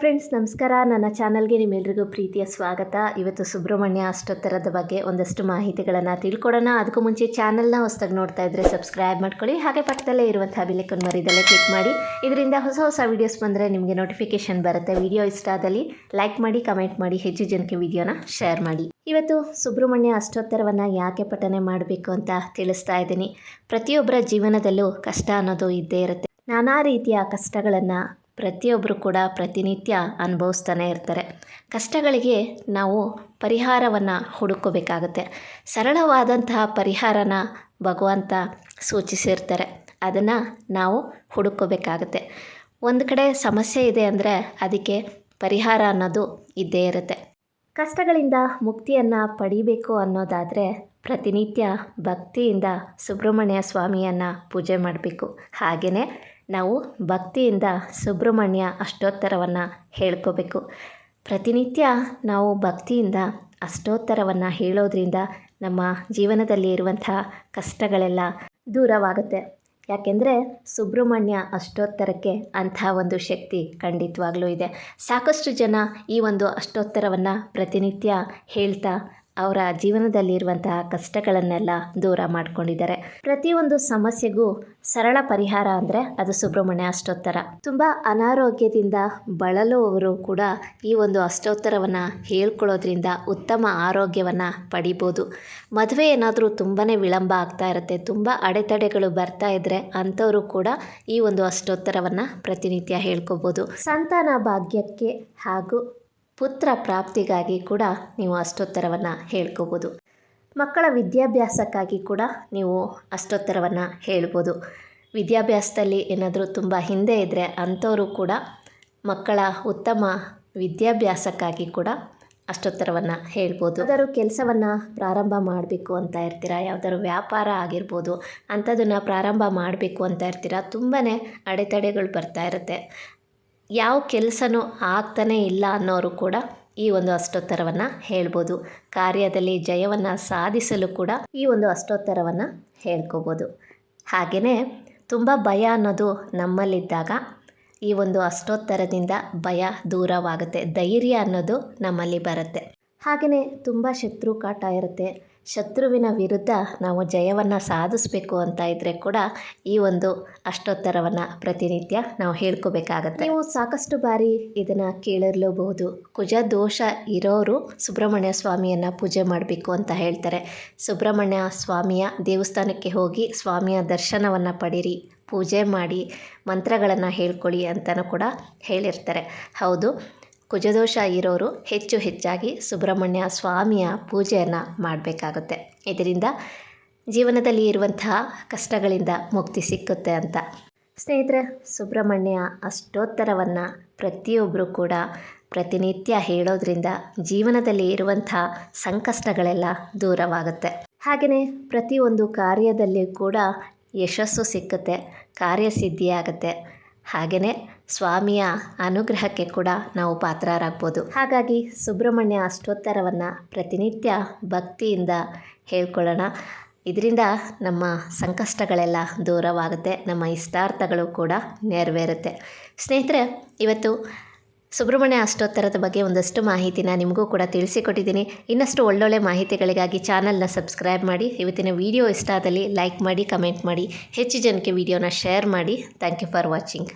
Friends, ನಮಸ್ಕಾರ. ನನ್ನ ಚಾನಲ್ಗೆ ನಿಮ್ಮೆಲ್ರಿಗೂ ಪ್ರೀತಿಯ ಸ್ವಾಗತ. ಇವತ್ತು ಸುಬ್ರಹ್ಮಣ್ಯ ಅಷ್ಟೋತ್ತರದ ಬಗ್ಗೆ ಒಂದಷ್ಟು ಮಾಹಿತಿಗಳನ್ನು ತಿಳ್ಕೊಡೋಣ. ಅದಕ್ಕೂ ಮುಂಚೆ ಚಾನಲ್ನ ಹೊಸದಾಗಿ ನೋಡ್ತಾ ಇದ್ದರೆ ಸಬ್ಸ್ಕ್ರೈಬ್ ಮಾಡ್ಕೊಳ್ಳಿ. ಹಾಗೆ ಪಕ್ಕದಲ್ಲೇ ಇರುವಂಥ ಬಿಲೆಕನ್ ಮರಿದಲ್ಲೇ ಕ್ಲಿಕ್ ಮಾಡಿ. ಇದರಿಂದ ಹೊಸ ಹೊಸ ವೀಡಿಯೋಸ್ ಬಂದರೆ ನಿಮಗೆ ನೋಟಿಫಿಕೇಶನ್ ಬರುತ್ತೆ. ವಿಡಿಯೋ ಇಷ್ಟ ಆದಲ್ಲಿ ಲೈಕ್ ಮಾಡಿ, ಕಮೆಂಟ್ ಮಾಡಿ, ಹೆಚ್ಚು ಜನಕ್ಕೆ ವಿಡಿಯೋನ ಶೇರ್ ಮಾಡಿ. ಇವತ್ತು ಸುಬ್ರಹ್ಮಣ್ಯ ಅಷ್ಟೋತ್ತರವನ್ನು ಯಾಕೆ ಪಠನೆ ಮಾಡಬೇಕು ಅಂತ ತಿಳಿಸ್ತಾ ಇದ್ದೀನಿ. ಪ್ರತಿಯೊಬ್ಬರ ಜೀವನದಲ್ಲೂ ಕಷ್ಟ ಅನ್ನೋದು ಇದ್ದೇ ಇರುತ್ತೆ. ನಾನಾ ರೀತಿಯ ಕಷ್ಟಗಳನ್ನು ಪ್ರತಿಯೊಬ್ಬರು ಕೂಡ ಪ್ರತಿನಿತ್ಯ ಅನುಭವಿಸ್ತಾನೆ ಇರ್ತಾರೆ. ಕಷ್ಟಗಳಿಗೆ ನಾವು ಪರಿಹಾರವನ್ನು ಹುಡುಕೋಬೇಕಾಗುತ್ತೆ ಸರಳವಾದಂತಹ ಪರಿಹಾರನ ಭಗವಂತ ಸೂಚಿಸಿರ್ತಾರೆ. ಅದನ್ನು ನಾವು ಹುಡುಕೋಬೇಕಾಗುತ್ತೆ ಒಂದು ಕಡೆ ಸಮಸ್ಯೆ ಇದೆ ಅಂದರೆ ಅದಕ್ಕೆ ಪರಿಹಾರ ಅನ್ನೋದು ಇದ್ದೇ ಇರುತ್ತೆ. ಕಷ್ಟಗಳಿಂದ ಮುಕ್ತಿಯನ್ನು ಪಡಿಬೇಕು ಅನ್ನೋದಾದರೆ ಪ್ರತಿನಿತ್ಯ ಭಕ್ತಿಯಿಂದ ಸುಬ್ರಹ್ಮಣ್ಯ ಸ್ವಾಮಿಯನ್ನು ಪೂಜೆ ಮಾಡಬೇಕು. ಹಾಗೆಯೇ ನಾವು ಭಕ್ತಿಯಿಂದ ಸುಬ್ರಹ್ಮಣ್ಯ ಅಷ್ಟೋತ್ತರವನ್ನು ಹೇಳ್ಕೋಬೇಕು. ಪ್ರತಿನಿತ್ಯ ನಾವು ಭಕ್ತಿಯಿಂದ ಅಷ್ಟೋತ್ತರವನ್ನು ಹೇಳೋದ್ರಿಂದ ನಮ್ಮ ಜೀವನದಲ್ಲಿ ಇರುವಂತಹ ಕಷ್ಟಗಳೆಲ್ಲ ದೂರವಾಗುತ್ತೆ. ಯಾಕೆಂದರೆ ಸುಬ್ರಹ್ಮಣ್ಯ ಅಷ್ಟೋತ್ತರಕ್ಕೆ ಅಂಥ ಒಂದು ಶಕ್ತಿ ಖಂಡಿತವಾಗ್ಲೂ ಇದೆ. ಸಾಕಷ್ಟು ಜನ ಈ ಒಂದು ಅಷ್ಟೋತ್ತರವನ್ನು ಪ್ರತಿನಿತ್ಯ ಹೇಳ್ತಾ ಅವರ ಜೀವನದಲ್ಲಿರುವಂತಹ ಕಷ್ಟಗಳನ್ನೆಲ್ಲ ದೂರ ಮಾಡ್ಕೊಂಡಿದ್ದಾರೆ. ಪ್ರತಿಯೊಂದು ಸಮಸ್ಯೆಗೂ ಸರಳ ಪರಿಹಾರ ಅಂದರೆ ಅದು ಸುಬ್ರಹ್ಮಣ್ಯ ಅಷ್ಟೋತ್ತರ. ತುಂಬ ಅನಾರೋಗ್ಯದಿಂದ ಬಳಲುವವರು ಕೂಡ ಈ ಒಂದು ಅಷ್ಟೋತ್ತರವನ್ನು ಹೇಳ್ಕೊಳ್ಳೋದ್ರಿಂದ ಉತ್ತಮ ಆರೋಗ್ಯವನ್ನು ಪಡಿಬೋದು. ಮದುವೆ ಏನಾದರೂ ತುಂಬಾ ವಿಳಂಬ ಆಗ್ತಾ ಇರುತ್ತೆ, ತುಂಬ ಅಡೆತಡೆಗಳು ಬರ್ತಾ ಇದ್ದರೆ ಅಂಥವರು ಕೂಡ ಈ ಒಂದು ಅಷ್ಟೋತ್ತರವನ್ನು ಪ್ರತಿನಿತ್ಯ ಹೇಳ್ಕೊಬೋದು. ಸಂತಾನ ಭಾಗ್ಯಕ್ಕೆ ಹಾಗೂ ಪುತ್ರ ಪ್ರಾಪ್ತಿಗಾಗಿ ಕೂಡ ನೀವು ಅಷ್ಟೋತ್ತರವನ್ನು ಹೇಳ್ಕೋಬೋದು. ಮಕ್ಕಳ ವಿದ್ಯಾಭ್ಯಾಸಕ್ಕಾಗಿ ಕೂಡ ನೀವು ಅಷ್ಟೋತ್ತರವನ್ನು ಹೇಳ್ಬೋದು. ವಿದ್ಯಾಭ್ಯಾಸದಲ್ಲಿ ಏನಾದರೂ ತುಂಬ ಹಿಂದೆ ಇದ್ದರೆ ಅಂಥವರು ಕೂಡ ಮಕ್ಕಳ ಉತ್ತಮ ವಿದ್ಯಾಭ್ಯಾಸಕ್ಕಾಗಿ ಕೂಡ ಅಷ್ಟೋತ್ತರವನ್ನು ಹೇಳ್ಬೋದು. ಯಾವ್ದಾದ್ರು ಕೆಲಸವನ್ನು ಪ್ರಾರಂಭ ಮಾಡಬೇಕು ಅಂತ ಇರ್ತೀರಾ? ಯಾವ್ದಾದ್ರು ವ್ಯಾಪಾರ ಆಗಿರ್ಬೋದು ಅಂಥದ್ದನ್ನು ಪ್ರಾರಂಭ ಮಾಡಬೇಕು ಅಂತ ಇರ್ತೀರಾ? ತುಂಬಾ ಅಡೆತಡೆಗಳು ಬರ್ತಾ ಇರುತ್ತೆ. ಯಾವ ಕೆಲಸನೂ ಆಗ್ತಾನೇ ಇಲ್ಲ ಅನ್ನೋರು ಕೂಡ ಈ ಒಂದು ಅಷ್ಟೋತ್ತರವನ್ನು ಹೇಳ್ಬೋದು. ಕಾರ್ಯದಲ್ಲಿ ಜಯವನ್ನು ಸಾಧಿಸಲು ಕೂಡ ಈ ಒಂದು ಅಷ್ಟೋತ್ತರವನ್ನು ಹೇಳ್ಕೋಬೋದು. ಹಾಗೆಯೇ ತುಂಬ ಭಯ ಅನ್ನೋದು ನಮ್ಮಲ್ಲಿದ್ದಾಗ ಈ ಒಂದು ಅಷ್ಟೋತ್ತರದಿಂದ ಭಯ ದೂರವಾಗುತ್ತೆ. ಧೈರ್ಯ ಅನ್ನೋದು ನಮ್ಮಲ್ಲಿ ಬರುತ್ತೆ. ಹಾಗೆಯೇ ತುಂಬ ಶತ್ರು ಕಾಟ ಇರುತ್ತೆ. ಶತ್ರುವಿನ ವಿರುದ್ಧ ನಾವು ಜಯವನ್ನು ಸಾಧಿಸಬೇಕು ಅಂತ ಇದ್ದರೆ ಕೂಡ ಈ ಒಂದು ಅಷ್ಟೋತ್ತರವನ್ನು ಪ್ರತಿನಿತ್ಯ ನಾವು ಹೇಳ್ಕೋಬೇಕಾಗತ್ತೆ. ನೀವು ಸಾಕಷ್ಟು ಬಾರಿ ಇದನ್ನು ಕೇಳಿರಲೂಬಹುದು. ಕುಜ ದೋಷ ಇರೋರು ಸುಬ್ರಹ್ಮಣ್ಯ ಸ್ವಾಮಿಯನ್ನು ಪೂಜೆ ಮಾಡಬೇಕು ಅಂತ ಹೇಳ್ತಾರೆ. ಸುಬ್ರಹ್ಮಣ್ಯ ಸ್ವಾಮಿಯ ದೇವಸ್ಥಾನಕ್ಕೆ ಹೋಗಿ ಸ್ವಾಮಿಯ ದರ್ಶನವನ್ನು ಪಡೀರಿ, ಪೂಜೆ ಮಾಡಿ, ಮಂತ್ರಗಳನ್ನು ಹೇಳ್ಕೊಳ್ಳಿ ಅಂತಲೂ ಕೂಡ ಹೇಳಿರ್ತಾರೆ. ಹೌದು ಕುಜದೋಷ ಇರೋರು ಹೆಚ್ಚು ಹೆಚ್ಚಾಗಿ ಸುಬ್ರಹ್ಮಣ್ಯ ಸ್ವಾಮಿಯ ಪೂಜೆಯನ್ನು ಮಾಡಬೇಕಾಗುತ್ತೆ. ಇದರಿಂದ ಜೀವನದಲ್ಲಿ ಇರುವಂತಹ ಕಷ್ಟಗಳಿಂದ ಮುಕ್ತಿ ಸಿಕ್ಕುತ್ತೆ ಅಂತ. ಸ್ನೇಹಿತರೆ, ಸುಬ್ರಹ್ಮಣ್ಯ ಅಷ್ಟೋತ್ತರವನ್ನು ಪ್ರತಿಯೊಬ್ಬರು ಕೂಡ ಪ್ರತಿನಿತ್ಯ ಹೇಳೋದ್ರಿಂದ ಜೀವನದಲ್ಲಿ ಇರುವಂಥ ಸಂಕಷ್ಟಗಳೆಲ್ಲ ದೂರವಾಗುತ್ತೆ. ಹಾಗೆಯೇ ಪ್ರತಿಯೊಂದು ಕಾರ್ಯದಲ್ಲಿ ಕೂಡ ಯಶಸ್ಸು ಸಿಕ್ಕುತ್ತೆ, ಕಾರ್ಯಸಿದ್ಧಿಯಾಗುತ್ತೆ. ಹಾಗೆಯೇ ಸ್ವಾಮಿಯ ಅನುಗ್ರಹಕ್ಕೆ ಕೂಡ ನಾವು ಪಾತ್ರರಾಗ್ಬೋದು. ಹಾಗಾಗಿ ಸುಬ್ರಹ್ಮಣ್ಯ ಅಷ್ಟೋತ್ತರವನ್ನು ಪ್ರತಿನಿತ್ಯ ಭಕ್ತಿಯಿಂದ ಹೇಳ್ಕೊಳ್ಳೋಣ. ಇದರಿಂದ ನಮ್ಮ ಸಂಕಷ್ಟಗಳೆಲ್ಲ ದೂರವಾಗುತ್ತೆ, ನಮ್ಮ ಇಷ್ಟಾರ್ಥಗಳು ಕೂಡ ನೆರವೇರುತ್ತೆ. ಸ್ನೇಹಿತರೆ, ಇವತ್ತು ಸುಬ್ರಹ್ಮಣ್ಯ ಅಷ್ಟೋತ್ತರದ ಬಗ್ಗೆ ಒಂದಷ್ಟು ಮಾಹಿತಿನ ನಿಮಗೂ ಕೂಡ ತಿಳಿಸಿಕೊಟ್ಟಿದ್ದೀನಿ. ಇನ್ನಷ್ಟು ಒಳ್ಳೊಳ್ಳೆ ಮಾಹಿತಿಗಳಿಗಾಗಿ ಚಾನಲ್ನ ಸಬ್ಸ್ಕ್ರೈಬ್ ಮಾಡಿ, ಇವತ್ತಿನ ವಿಡಿಯೋ ಇಷ್ಟ ಆದಲ್ಲಿ ಲೈಕ್ ಮಾಡಿ, ಕಮೆಂಟ್ ಮಾಡಿ, ಹೆಚ್ಚು ಜನಕ್ಕೆ ವಿಡಿಯೋನ ಶೇರ್ ಮಾಡಿ. Thank you for watching.